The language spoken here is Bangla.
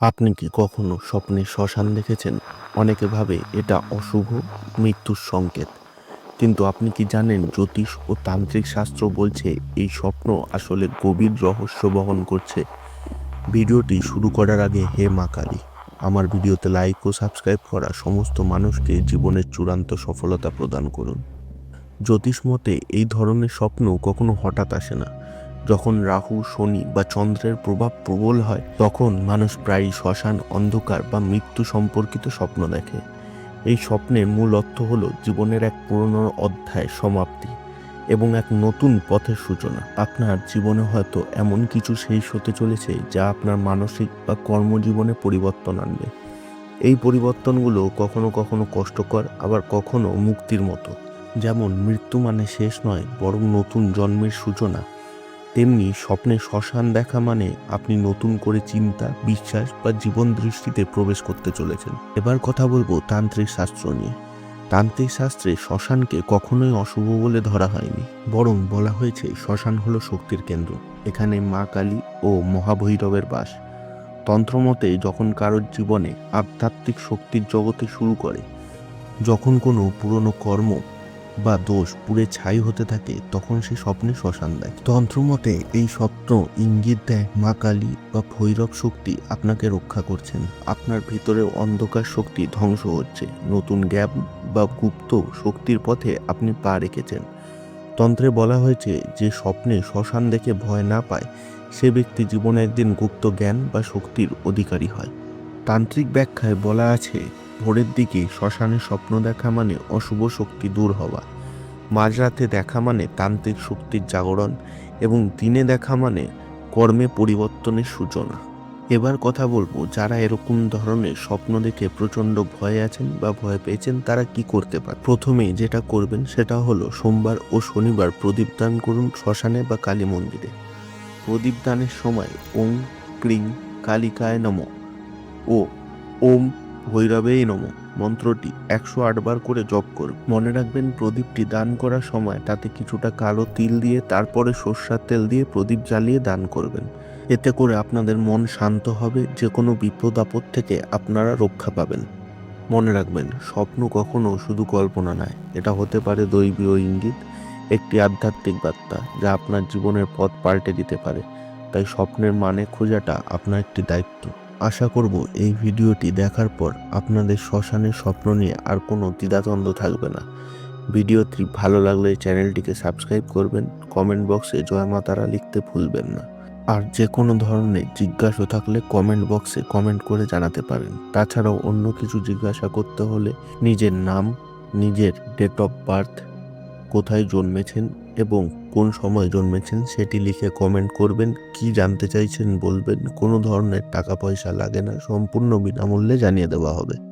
আপনি কি কখনো স্বপ্নে শ্মশান দেখেছেন? অনেকে ভাবে এটা অশুভ মৃত্যুর সংকেত। কিন্তু আপনি কি জানেন জ্যোতিষ ও তান্ত্রিক শাস্ত্র বলছে এই স্বপ্ন আসলে গভীর রহস্য বহন করছে? ভিডিওটি শুরু করার আগে হে মা কালী, আমার ভিডিওতে লাইক ও সাবস্ক্রাইব করা সমস্ত মানুষকে জীবনের চূড়ান্ত সফলতা প্রদান করুন। জ্যোতিষ মতে এই ধরনের স্বপ্ন কখনো হঠাৎ আসে না। যখন রাহু, শনি বা চন্দ্রের প্রভাব প্রবল হয়, তখন মানুষ প্রায়ই শ্মশান, অন্ধকার বা মৃত্যু সম্পর্কিত স্বপ্ন দেখে। এই স্বপ্নের মূল অর্থ হল জীবনের এক পুরনো অধ্যায় সমাপ্তি এবং এক নতুন পথের সূচনা। আপনার জীবনে হয়তো এমন কিছু শেষ হতে চলেছে যা আপনার মানসিক বা কর্মজীবনে পরিবর্তন আনবে। এই পরিবর্তনগুলো কখনো কখনো কষ্টকর, আবার কখনো মুক্তির মতো। যেমন মৃত্যু মানে শেষ নয়, বরং নতুন জন্মের সূচনা। তেমনি স্বপ্নে শ্মশান দেখা মানে আপনি নতুন করে চিন্তা, বিশ্বাস বা জীবন দৃষ্টিতে প্রবেশ করতে চলেছেন। এবার কথা বলব তান্ত্রিক শাস্ত্র নিয়ে। তান্ত্রিক শাস্ত্রে শ্মশানকে কখনোই অশুভ বলে ধরা হয়নি। বরং বলা হয়েছে শ্মশান হলো শক্তির কেন্দ্র। এখানে মা কালী ও মহাভৈরবের বাস। তন্ত্রমতে যখন কারোর জীবনে আধ্যাত্মিক শক্তির জগতে শুরু করে, যখন কোনো পুরনো কর্ম বা দোষ পুড়ে ছাই হতে থাকে, তখন সে স্বপ্নে শ্মশান দেয়। তন্ত্রমতে, এই স্বপ্ন ইঙ্গিত দেয়, মা কালী বা ভৈরব শক্তি আপনাকে রক্ষা করছেন। আপনার ভিতরে অন্ধকার শক্তি ধ্বংস হচ্ছে। নতুন জ্ঞান বা গুপ্ত শক্তির পথে আপনি পা রেখেছেন। তন্ত্রে বলা হয়েছে যে, স্বপ্নে শ্মশান দেখে ভয় না পায়, সে ব্যক্তি জীবনে একদিন গুপ্ত জ্ঞান বা শক্তির অধিকারী হয়। তান্ত্রিক ব্যাখ্যায় বলা আছে ভোরের দিকে শ্মশানে স্বপ্ন দেখা মানে অশুভ শক্তি দূর হওয়া। মাঝরাতে দেখা মানে তান্ত্রিক শক্তির জাগরণ এবং দিনে দেখা মানে কর্মে পরিবর্তনের সূচনা। এবার কথা বলব, যারা এরকম ধরনের স্বপ্ন দেখে প্রচণ্ড ভয়ে আছেন বা ভয় পেয়েছেন, তারা কি করতে পারে? প্রথমে যেটা করবেন সেটা হলো সোমবার ও শনিবার প্রদীপ দান করুন শ্মশানে বা কালী মন্দিরে। প্রদীপ দানের সময় ওম ক্লিং কালিকায় নম। ও, ওম ভৈরবেই নম। মন্ত্রটি একশো আটবার করে জপ করুন। মনে রাখবেন, প্রদীপটি দান করার সময় তাতে কিছুটা কালো তিল দিয়ে, তারপরে সর্ষার তেল দিয়ে প্রদীপ জ্বালিয়ে দান করবেন। এতে করে আপনাদের মন শান্ত হবে যে কোনো বিপদ আপদ থেকে আপনারা রক্ষা পাবেন। মনে রাখবেন, স্বপ্ন কখনো শুধু কল্পনা নয়, এটা হতে পারে দৈবীয় ইঙ্গিত, একটি আধ্যাত্মিক বার্তা যা আপনার জীবনের পথ পাল্টে দিতে পারে। তাই স্বপ্নের মানে খোঁজাটা আপনার একটি দায়িত্ব। আশা করব এই ভিডিওটি দেখার পর আপনাদের শ্মশানের স্বপ্ন নিয়ে আর কোনো দ্বিধাদ্বন্দ্ব থাকবে না। ভিডিওটি ভালো লাগলে চ্যানেলটিকে সাবস্ক্রাইব করবেন, কমেন্ট বক্সে জয় মাতারা লিখতে ভুলবেন না। আর যে কোনো ধরনের জিজ্ঞাসা থাকলে কমেন্ট বক্সে কমেন্ট করে জানাতে পারেন। তাছাড়াও অন্য কিছু জিজ্ঞাসা করতে হলে নিজের নাম, নিজের ডেট অফ বার্থ কোথায় জন্মেছেন এবং কোন সময় জন্মেছেন সেটি লিখে কমেন্ট করবেন। কি জানতে চাইছেন বলবেন। কোনো ধরনের টাকা পয়সা লাগে না। সম্পূর্ণ বিনামূল্যে জানিয়ে দেওয়া হবে।